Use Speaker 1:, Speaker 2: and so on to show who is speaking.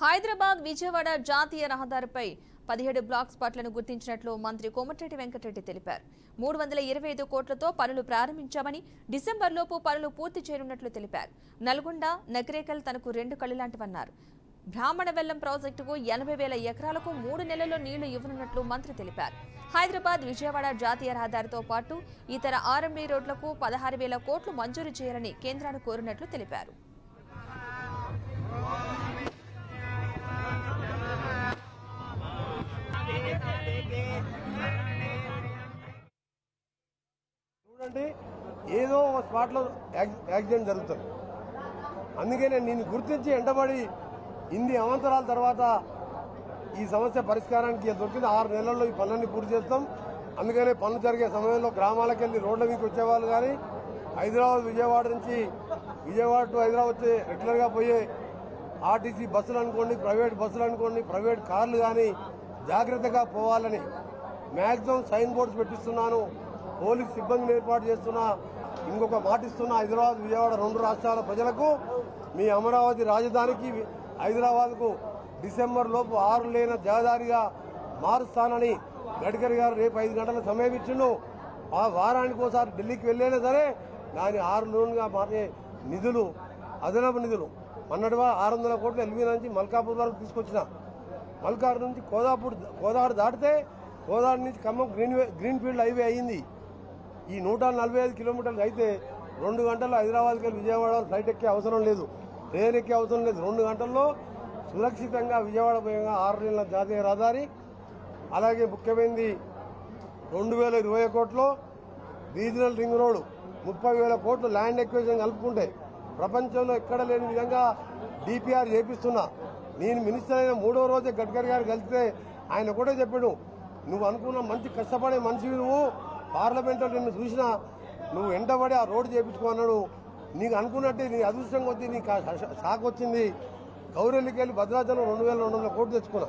Speaker 1: హైదరాబాద్ విజయవాడ జాతీయ రహదారిపై పదిహేడు బ్లాక్ స్పాట్లను గుర్తించినట్లు మంత్రి కోమటిరెడ్డి వెంకటరెడ్డి తెలిపారు. మూడు వందల ఇరవై ఐదు కోట్లతో పనులు ప్రారంభించామని డిసెంబర్లోపు పనులు పూర్తి చేయనున్నట్లు తెలిపారు. నల్గొండ నగరేకల్ తనకు రెండు కళ్ళలాంటివన్నారు. బ్రాహ్మణ వెల్లం ప్రాజెక్టుకు ఎనభై వేల ఎకరాలకు మూడు నెలల్లో నీళ్ళు ఇవ్వనున్నట్లు మంత్రి తెలిపారు. హైదరాబాద్ విజయవాడ జాతీయ రహదారితో పాటు ఇతర ఆర్ఎంబీ రోడ్లకు పదహారు వేల కోట్లు మంజూరు చేయాలని కేంద్రాన్ని కోరినట్లు తెలిపారు.
Speaker 2: చూడండి ఏదో ఒక స్పాట్లో యాక్సిడెంట్ జరుగుతుంది. అందుకే నేను నిన్ను గుర్తించి ఎండబడి ఇన్ని అవంతరాల తర్వాత ఈ సమస్య పరిష్కారానికి దొరికింది. ఆరు నెలల్లో ఈ పనులన్నీ పూర్తి చేస్తాం. అందుకనే పనులు జరిగే సమయంలో గ్రామాలకు వెళ్ళి రోడ్ల మీదకి వచ్చేవాళ్ళు కానీ హైదరాబాద్ విజయవాడ నుంచి విజయవాడ టు హైదరాబాద్ వచ్చే రెగ్యులర్గా పోయే ఆర్టీసీ బస్సులు అనుకోండి ప్రైవేట్ బస్సులు అనుకోండి ప్రైవేట్ కార్లు కానీ జాగ్రత్తగా పోవాలని మ్యాక్సిమం సైన్ బోర్డ్స్ పెట్టిస్తున్నాను. పోలీస్ సిబ్బందిని ఏర్పాటు చేస్తున్న ఇంకొక మాటిస్తున్న హైదరాబాద్ విజయవాడ రెండు రాష్ట్రాల ప్రజలకు మీ అమరావతి రాజధానికి హైదరాబాద్కు డిసెంబర్ లోపు ఆరు లేన జగదారిగా మారుస్తానని గడ్కరీ గారు రేపు ఐదు గంటల సమయం ఇచ్చిండు ఆ వారానికి ఒకసారి ఢిల్లీకి వెళ్ళైనా సరే దాని ఆరు లోన్గా మారే నిధులు అదనపు నిధులు. మొన్నటివా ఆరు వందల కోట్లు ఎల్బీ నుంచి మల్కాపూర్ వరకు తీసుకొచ్చిన. మల్కాపూర్ నుంచి కోదాపూర్ కోదాడు దాటితే కోదాడు నుంచి Khammam green greenfield green field highway అయింది. ఈ నూట నలభై ఐదు కిలోమీటర్లు అయితే రెండు గంటల్లో హైదరాబాద్కి వెళ్ళి విజయవాడ ఫ్లైట్ ఎక్కే అవసరం లేదు. ట్రైన్ ఎక్కే అవసరం లేదు. రెండు గంటల్లో సురక్షితంగా విజయవాడ పోయిన ఆరు నెలల జాతీయ రహదారి. అలాగే ముఖ్యమైనది రెండు వేల ఇరవై కోట్లు రీజనల్ రింగ్ రోడ్డు. ముప్పై వేల కోట్లు ల్యాండ్ ఎక్వేషన్ కలుపుకుంటే ప్రపంచంలో ఎక్కడ లేని విధంగా డిపిఆర్ చేపిస్తున్నా. నేను మినిస్టర్ అయిన మూడో రోజే గడ్కరీ గారు కలిస్తే ఆయన కూడా చెప్పాడు నువ్వు అనుకున్న మంచి కష్టపడే మనిషివి నువ్వు. పార్లమెంట్లో నిన్ను చూసినా నువ్వు ఎండబడి ఆ రోడ్డు చేపించుకున్నాడు నీకు అనుకున్నట్టే నీ అదృష్టం కొద్దీ నీకు షాక్ వచ్చింది. గౌరెల్లికి వెళ్ళి భద్రాచలం రెండు వేల రెండు వందల కోట్లు తెచ్చుకున్నా.